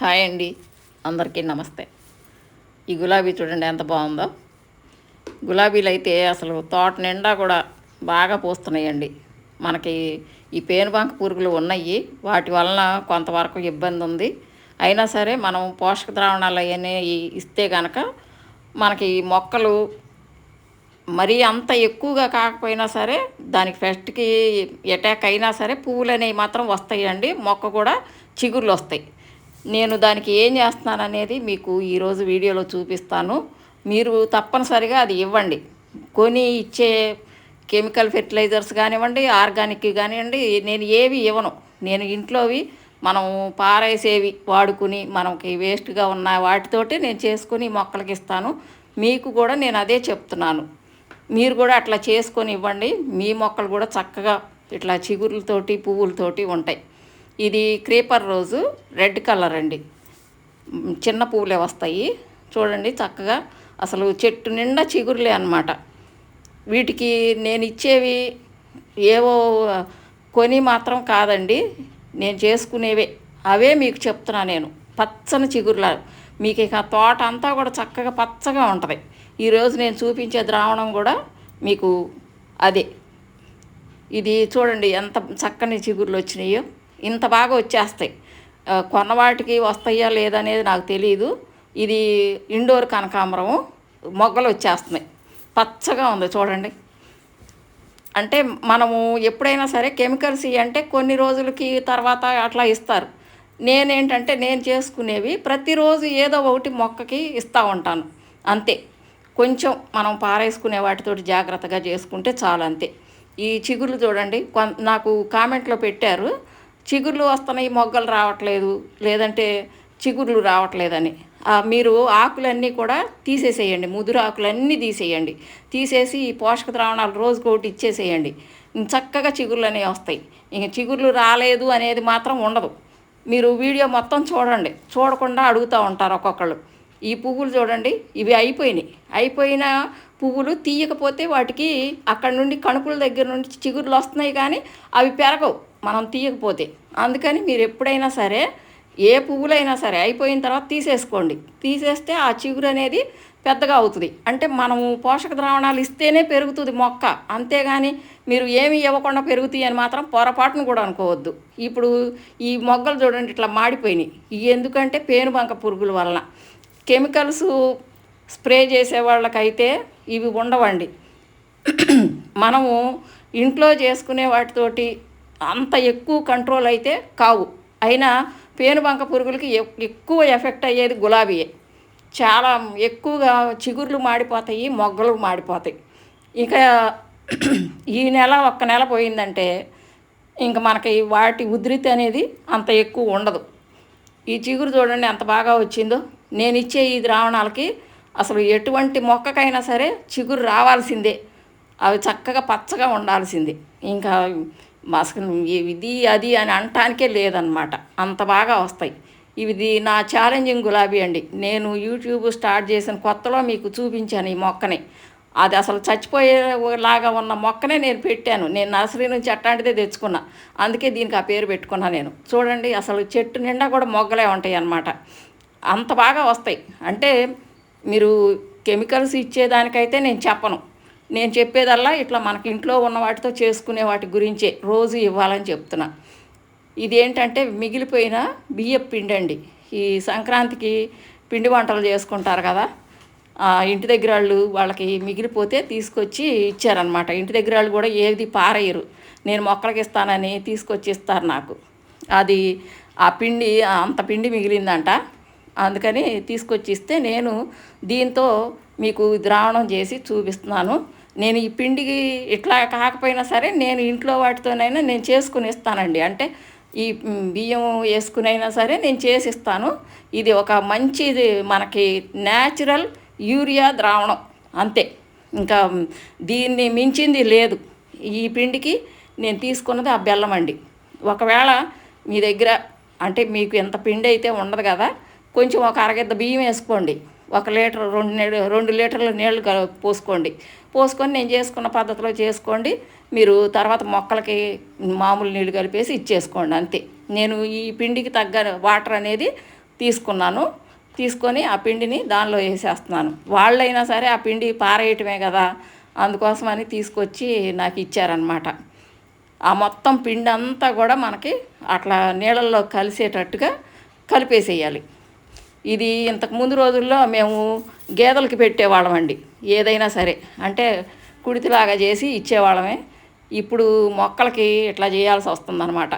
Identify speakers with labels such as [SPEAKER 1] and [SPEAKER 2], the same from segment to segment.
[SPEAKER 1] Hi అండి. అందరికీ నమస్తే. ఈ గులాబీ చూడండి ఎంత బాగుందో. గులాబీలు అయితే అసలు తోట నిండా కూడా బాగా పూస్తున్నాయండి. మనకి ఈ పేనుబంక పురుగులు ఉన్నాయి. వాటి వలన కొంతవరకు ఇబ్బంది ఉంది. అయినా సరే మనం పోషక ద్రావణాలు అవన్నీ ఇస్తే కనుక మనకి ఈ మొక్కలు మరీ అంత ఎక్కువగా కాకపోయినా సరే దానికి ఫస్ట్కి అటాక్ అయినా సరే పువ్వులు అనేవి మాత్రం వస్తాయండి. మొక్క కూడా చిగుర్లు వస్తాయి. నేను దానికి ఏం చేస్తున్నాను అనేది మీకు ఈరోజు వీడియోలో చూపిస్తాను. మీరు తప్పనిసరిగా అది ఇవ్వండి. కొని ఇచ్చే కెమికల్ ఫెర్టిలైజర్స్ కానివ్వండి ఆర్గానిక్ కానివ్వండి నేను ఏవి ఇవ్వను. నేను ఇంట్లోవి మనం పారేసేవి వాడుకుని మనకి వేస్ట్గా ఉన్న వాటితోటి నేను చేసుకుని మొక్కలకి ఇస్తాను. మీకు కూడా నేను అదే చెప్తున్నాను. మీరు కూడా అట్లా చేసుకొని ఇవ్వండి. మీ మొక్కలు కూడా చక్కగా ఇట్లా చిగురులతోటి పువ్వులతోటి ఉంటాయి. ఇది క్రీపర్ రోజు రెడ్ కలర్ అండి. చిన్న పువ్వులే వస్తాయి. చూడండి చక్కగా అసలు చెట్టు నిండా చిగురులే అన్నమాట. వీటికి నేను ఇచ్చేవి ఏవో కొని మాత్రం కాదండి. నేను చేసుకునేవే. అవే మీకు చెప్తున్నా నేను. పచ్చని చిగురులా. మీకు ఇక తోట అంతా కూడా చక్కగా పచ్చగా ఉంటుంది. ఈరోజు నేను చూపించే ద్రావణం కూడా మీకు అదే. ఇది చూడండి ఎంత చక్కని చిగుర్లు వచ్చినాయో. ఇంత బాగా వచ్చేస్తాయి. కొన్నవాటికి కొన్న వాటికి వస్తాయా లేదనేది నాకు తెలియదు ఇది ఇండోర్ కనకాంబరం మొగ్గలు వచ్చేస్తున్నాయి. పచ్చగా ఉంది చూడండి. అంటే మనము ఎప్పుడైనా సరే కెమికల్స్ అంటే కొన్ని రోజులకి తర్వాత అట్లా ఇస్తారు. నేనేంటంటే నేను చేసుకునేవి ప్రతిరోజు ఏదో ఒకటి మొక్కకి ఇస్తూ ఉంటాను. అంతే. కొంచెం మనం పారేసుకునే వాటితోటి జాగ్రత్తగా చేసుకుంటే చాలు అంతే. ఈ చిగుర్లు చూడండి. కొన్ నాకు కామెంట్లో పెట్టారు. చిగుర్లు వస్తున్నాయి మొగ్గలు రావట్లేదు లేదంటే చిగుర్లు రావట్లేదని. మీరు ఆకులన్నీ కూడా తీసేసేయండి ముదురు ఆకులన్నీ తీసేయండి. తీసేసి ఈ పోషక ద్రావణాలు రోజుకోటి ఇచ్చేసేయండి. చక్కగా చిగుర్లు అనేవి వస్తాయి. ఇంక చిగుర్లు రాలేదు అనేది మాత్రం ఉండదు. మీరు వీడియో మొత్తం చూడండి. చూడకుండా అడుగుతూ ఉంటారు ఒక్కొక్కళ్ళు. ఈ పువ్వులు చూడండి ఇవి అయిపోయినాయి. అయిపోయిన పువ్వులు తీయకపోతే వాటికి అక్కడ నుండి కణుపుల దగ్గర నుండి చిగుర్లు వస్తున్నాయి కానీ అవి పెరగవు. మనం తీయకపోతే. అందుకని మీరు ఎప్పుడైనా సరే ఏ పువ్వులైనా సరే అయిపోయిన తర్వాత తీసేసుకోండి. తీసేస్తే ఆ చిగురు అనేది పెద్దగా అవుతుంది. అంటే మనము పోషక ద్రావణాలు ఇస్తేనే పెరుగుతుంది మొక్క. అంతేగాని మీరు ఏమి ఇవ్వకుండా పెరుగుతాయి అని మాత్రం పొరపాటును కూడా అనుకోవద్దు. ఇప్పుడు ఈ మొగ్గలు చూడండి ఇట్లా మాడిపోయినాయి. ఎందుకంటే పేనుబంక పురుగుల వలన. కెమికల్స్ స్ప్రే చేసే వాళ్ళకైతే ఇవి ఉండవండి. మనము ఇంట్లో చేసుకునే వాటితోటి అంత ఎక్కువ కంట్రోల్ అయితే కావు. అయినా పేనుబంక పురుగులకి ఎక్కువ ఎఫెక్ట్ అయ్యేది గులాబీయే. చాలా ఎక్కువగా చిగుర్లు మాడిపోతాయి మొగ్గలు మాడిపోతాయి. ఇక ఈ నెల ఒక్క నెల పోయిందంటే ఇంకా మనకి వాటి ఉధృతి అనేది అంత ఎక్కువ ఉండదు. ఈ చిగురు చూడండి ఎంత బాగా వచ్చిందో. నేను ఇచ్చే ఈ ద్రావణాలకి అసలు ఎటువంటి మొక్కకైనా సరే చిగురు రావాల్సిందే. అవి చక్కగా పచ్చగా ఉండాల్సిందే. ఇంకా అసలు ఇది అది అని అనటానికే లేదనమాట అంత బాగా వస్తాయి. ఇది నా ఛాలెంజింగ్ గులాబీ అండి. నేను యూట్యూబ్ స్టార్ట్ చేసిన కొత్తలో మీకు చూపించాను ఈ మొక్కని. అది అసలు చచ్చిపోయేలాగా ఉన్న మొక్కనే నేను పెట్టాను. నేను నర్సరీ నుంచి అట్లాంటిదే తెచ్చుకున్నా. అందుకే దీనికి ఆ పేరు పెట్టుకున్నా నేను. చూడండి అసలు చెట్టు నిండా కూడా మొగ్గలే ఉంటాయి అన్నమాట. అంత బాగా వస్తాయి. అంటే మీరు కెమికల్స్ ఇచ్చేదానికైతే నేను చెప్పను. నేను చెప్పేదల్లా ఇట్లా మనకి ఇంట్లో ఉన్న వాటితో చేసుకునే వాటి గురించే రోజు ఇవ్వాలని చెప్తున్నా. ఇది ఏంటంటే మిగిలిపోయిన బియ్యపు పిండి అండి. ఈ సంక్రాంతికి పిండి వంటలు చేసుకుంటారు కదా ఆ, ఇంటి దగ్గర వాళ్ళు వాళ్ళకి మిగిలిపోతే తీసుకొచ్చి ఇచ్చారనమాట ఇంటి దగ్గర వాళ్ళు కూడా ఏది పారేయరు. నేను మొక్కలకి ఇస్తానని తీసుకొచ్చి ఇస్తారు నాకు. అది ఆ పిండి అంత పిండి మిగిలిందంట. అందుకని తీసుకొచ్చి ఇస్తే నేను దీంతో మీకు ద్రావణం చేసి చూపిస్తున్నాను. నేను ఈ పిండికి ఇట్లా కాకపోయినా సరే నేను ఇంట్లో వాటితోనైనా నేను చేసుకుని ఇస్తానండి. అంటే ఈ బియ్యం వేసుకునైనా సరే నేను చేసి ఇస్తాను. ఇది ఒక మంచిది మనకి న్యాచురల్ యూరియా ద్రావణం. అంతే. ఇంకా దీన్ని మించింది లేదు. ఈ పిండికి నేను తీసుకున్నది ఆ బెల్లం అండి. ఒకవేళ మీ దగ్గర అంటే మీకు ఎంత పిండి అయితే ఉండదు కదా కొంచెం ఒక అరగద్ద బియ్యం వేసుకోండి. ఒక లీటర్ రెండు రెండు లీటర్ల నీళ్ళు పోసుకోండి. పోసుకొని నేను చేసుకున్న పద్ధతిలో చేసుకోండి. మీరు తర్వాత మొక్కలకి మామూలు నీళ్ళు కలిపేసి ఇచ్చేసుకోండి అంతే. నేను ఈ పిండికి తగ్గ వాటర్ అనేది తీసుకున్నాను. తీసుకొని ఆ పిండిని దానిలో వేసేస్తున్నాను. వాళ్ళైనా సరే ఆ పిండి పారేయటమే కదా అందుకోసమని తీసుకొచ్చి నాకు ఇచ్చారనమాట ఆ మొత్తం పిండి అంతా కూడా మనకి అట్లా నీళ్ళల్లో కలిసేటట్టుగా కలిపేసేయాలి. ఇది ఇంతకుముందు రోజుల్లో మేము గేదెలకి పెట్టేవాళ్ళమండి ఏదైనా సరే. అంటే కుడితిలాగా చేసి ఇచ్చేవాళ్ళమే. ఇప్పుడు మొక్కలకి ఇట్లా చేయాల్సి వస్తుందన్నమాట.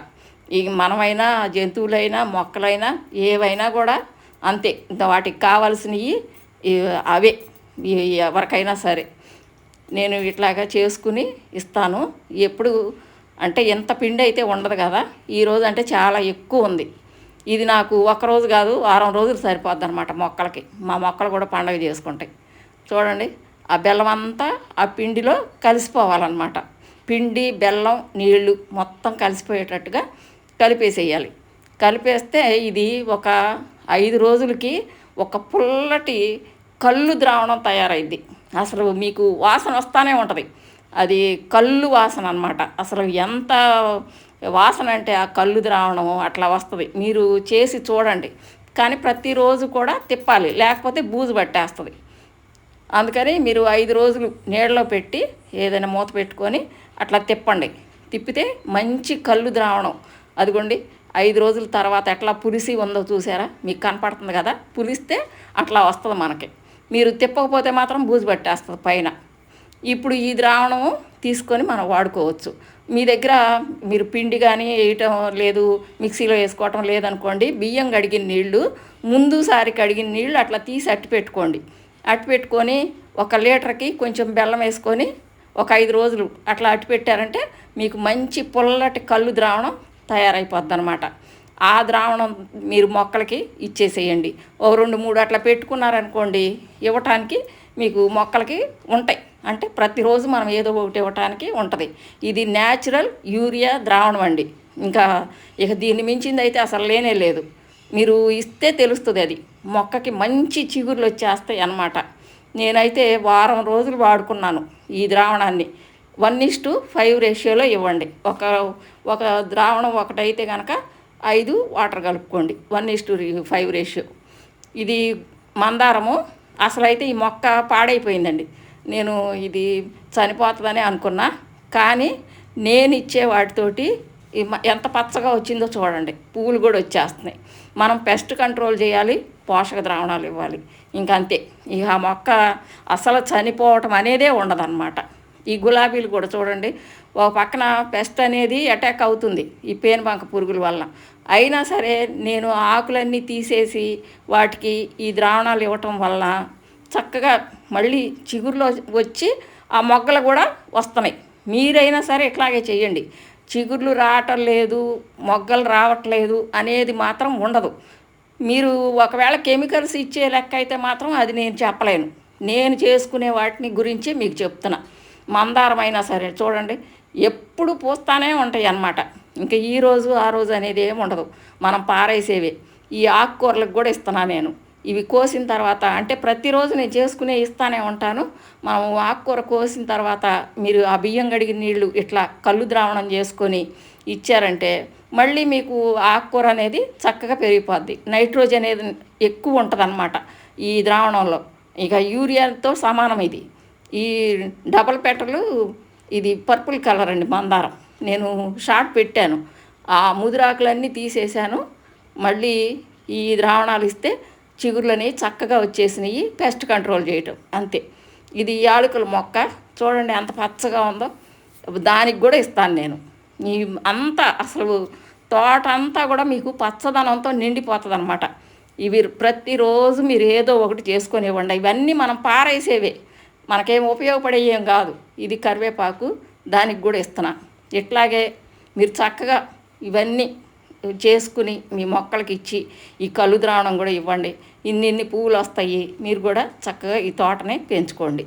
[SPEAKER 1] ఇక మనమైనా జంతువులైనా మొక్కలైనా ఏవైనా కూడా అంతే. ఇంకా వాటికి కావాల్సినవి అవే ఎవరికైనా సరే. నేను ఇట్లాగా చేసుకుని ఇస్తాను. ఎప్పుడు అంటే ఎంత పిండి అయితే ఉండదు కదా. ఈరోజు అంటే చాలా ఎక్కువ ఉంది. ఇది నాకు ఒక్కరోజు కాదు వారం రోజులు సరిపోద్ది అనమాట మొక్కలకి. మా మొక్కలు కూడా పండగ చేసుకుంటాయి. చూడండి ఆ బెల్లం అంతా ఆ పిండిలో కలిసిపోవాలన్నమాట. పిండి బెల్లం నీళ్ళు మొత్తం కలిసిపోయేటట్టుగా కలిపేసేయాలి. కలిపేస్తే ఇది ఒక ఐదు రోజులకి ఒక పుల్లటి కళ్ళు ద్రావణం తయారైద్ది. అసలు మీకు వాసన వస్తూనే ఉంటుంది. అది కళ్ళు వాసన అనమాట అసలు ఎంత వాసన అంటే ఆ కళ్ళు ద్రావణం అట్లా వస్తుంది. మీరు చేసి చూడండి. కానీ ప్రతిరోజు కూడా తిప్పాలి. లేకపోతే బూజు పట్టేస్తుంది. అందుకని మీరు ఐదు రోజులు నీళ్ళలో పెట్టి ఏదైనా మూత పెట్టుకొని అట్లా తిప్పండి. తిప్పితే మంచి కళ్ళు ద్రావణం అదిగోండి ఐదు రోజుల తర్వాత ఎట్లా పులిసి ఉందో చూసారా? మీకు కనపడుతుంది కదా? పులిస్తే అట్లా వస్తుంది మనకి. మీరు తిప్పకపోతే మాత్రం బూజు పట్టేస్తుంది పైన. ఇప్పుడు ఈ ద్రావణము తీసుకొని మనం వాడుకోవచ్చు. మీ దగ్గర మీరు పిండి కానీ వేయటం లేదు మిక్సీలో వేసుకోవటం లేదనుకోండి బియ్యం కడిగిన నీళ్ళు ముందుసారి కడిగిన నీళ్ళు అట్లా తీసి అట్టి పెట్టుకోండి. అట్టి పెట్టుకొని ఒక లీటర్కి కొంచెం బెల్లం వేసుకొని ఒక ఐదు రోజులు అట్లా అట్టి పెట్టారంటే మీకు మంచి పుల్లటి కళ్ళు ద్రావణం తయారైపోద్ది అనమాట ఆ ద్రావణం మీరు మొక్కలకి ఇచ్చేసేయండి. ఓ రెండు మూడు అట్లా పెట్టుకున్నారనుకోండి ఇవ్వటానికి మీకు మొక్కలకి ఉంటాయి. అంటే ప్రతిరోజు మనం ఏదో ఒకటి ఇవ్వటానికి ఉంటుంది. ఇది న్యాచురల్ యూరియా ద్రావణం అండి. ఇంకా ఇక దీన్ని మించింది అయితే అసలు లేనే లేదు. మీరు ఇస్తే తెలుస్తుంది అది. మొక్కకి మంచి చిగురులు వచ్చేస్తాయి అన్నమాట. నేనైతే వారం రోజులు వాడుకున్నాను ఈ ద్రావణాన్ని. వన్ ఇస్ టు ఫైవ్ రేషియోలో ఇవ్వండి. ఒక ఒక ద్రావణం ఒకటైతే కనుక ఐదు వాటర్ కలుపుకోండి. One is to five ratio. ఇది మందారము. అసలు అయితే ఈ మొక్క పాడైపోయిందండి. నేను ఇది చనిపోతుందని అనుకున్నా. కానీ నేను ఇచ్చే వాటితోటి ఎంత పచ్చగా వచ్చిందో చూడండి. పువ్వులు కూడా వచ్చేస్తున్నాయి. మనం పెస్ట్ కంట్రోల్ చేయాలి పోషక ద్రావణాలు ఇవ్వాలి. ఇంకంతే. ఇక ఆ మొక్క అసలు చనిపోవటం అనేదే ఉండదన్నమాట. ఈ గులాబీలు కూడా చూడండి. ఒక పక్కన పెస్ట్ అనేది అటాక్ అవుతుంది ఈ పేనుబంక పురుగుల వల్ల. అయినా సరే నేను ఆకులన్నీ తీసేసి వాటికి ఈ ద్రావణాలు ఇవ్వటం వల్ల చక్కగా మళ్ళీ చిగురులో వచ్చి ఆ మొగ్గలు కూడా వస్తున్నాయి. మీరైనా సరే ఇట్లాగే చేయండి చిగుర్లు రావటం లేదు మొగ్గలు రావట్లేదు అనేది మాత్రం ఉండదు. మీరు ఒకవేళ కెమికల్స్ ఇచ్చే లెక్క అయితే మాత్రం అది నేను చెప్పలేను. నేను చేసుకునే వాటిని గురించి మీకు చెప్తున్నా. మందారమైనా సరే చూడండి ఎప్పుడు పూస్తానే ఉంటాయి అన్నమాట. ఇంకా ఈ రోజు ఆ రోజు అనేది ఏమి ఉండదు. మనం పారేసేవే. ఈ ఆకుకూరలకు కూడా ఇస్తున్నా నేను. ఇవి కోసిన తర్వాత అంటే ప్రతిరోజు నేను చేసుకునే ఇస్తానే ఉంటాను. మనం ఆకుకూర కోసిన తర్వాత మీరు ఆ బియ్యం గడిగిన నీళ్ళు ఇట్లా కళ్ళు ద్రావణం చేసుకొని ఇచ్చారంటే మళ్ళీ మీకు ఆకుకూర అనేది చక్కగా పెరిగిపోద్ది. నైట్రోజన్ అనేది ఎక్కువ ఉంటుంది ఈ ద్రావణంలో. ఇక యూరియాతో సమానం ఇది. ఈ డబల్ పెటలు ఇది పర్పుల్ కలర్ అండి మందారం నేను షార్ట్ పెట్టాను. ఆ ముదిరాకులన్నీ తీసేసాను మళ్ళీ ఈ ద్రావణాలు ఇస్తే చిగురులని చక్కగా వచ్చేసినాయి పెస్ట్ కంట్రోల్ చేయటం అంతే. ఇది యాలకుల మొక్క చూడండి ఎంత పచ్చగా ఉందో. దానికి కూడా ఇస్తాను నేను. ఈ అంతా అసలు తోట అంతా కూడా మీకు పచ్చదనంతో నిండిపోతుంది అనమాట ఇవి ప్రతిరోజు మీరు ఏదో ఒకటి చేసుకొని ఇవ్వండి ఇవన్నీ మనం పారేసేవే. మనకేం ఉపయోగపడేయేం కాదు. ఇది కరివేపాకు దానికి కూడా ఇస్తున్నా. ఇట్లాగే మీరు చక్కగా ఇవన్నీ చేసుకుని మీ మొక్కలకి ఇచ్చి ఈ కళ్ళు ద్రావణం కూడా ఇవ్వండి. ఇన్ని ఇన్ని పువ్వులు వస్తాయి. మీరు కూడా చక్కగా ఈ తోటని పెంచుకోండి.